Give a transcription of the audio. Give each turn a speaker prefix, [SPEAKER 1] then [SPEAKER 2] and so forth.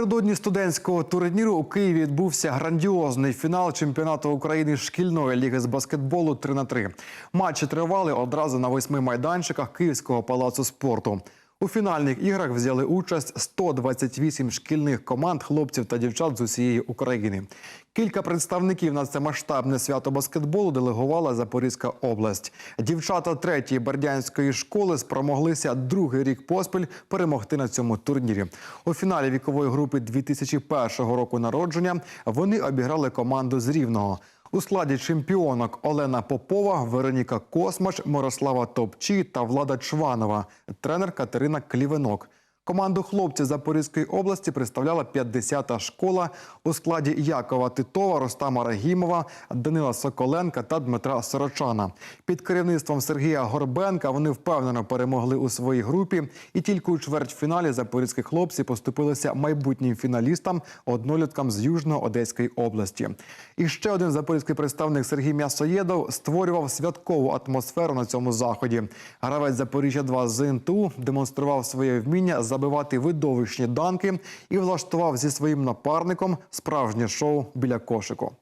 [SPEAKER 1] Напередодні студентського турніру у Києві відбувся грандіозний фінал чемпіонату України шкільної ліги з баскетболу 3 на 3 Матчі тривали одразу на восьми майданчиках Київського палацу спорту. У фінальних іграх взяли участь 128 шкільних команд хлопців та дівчат з усієї України. Кілька представників на це масштабне свято баскетболу делегувала Запорізька область. Дівчата третьої бердянської школи спромоглися другий рік поспіль перемогти на цьому турнірі. У фіналі вікової групи 2001 року народження вони обіграли команду з Рівного. У складі чемпіонок Олена Попова, Вероніка Космач, Мирослава Топчі та Влада Чванова, тренер Катерина Клівенок. Команду хлопців Запорізької області представляла 50-та школа у складі Якова Титова, Ростама Рагімова, Данила Соколенка та Дмитра Сорочана. Під керівництвом Сергія Горбенка вони впевнено перемогли у своїй групі. І тільки у чвертьфіналі запорізькі хлопці поступилися майбутнім фіналістам, одноліткам з Южно-Одеської області. І ще один запорізький представник Сергій М'ясоєдов створював святкову атмосферу на цьому заході. Гравець Запоріжжя 2 з ІНТУ демонстрував своє вміння забивати видовищні данки і влаштував зі своїм напарником справжнє шоу біля кошику.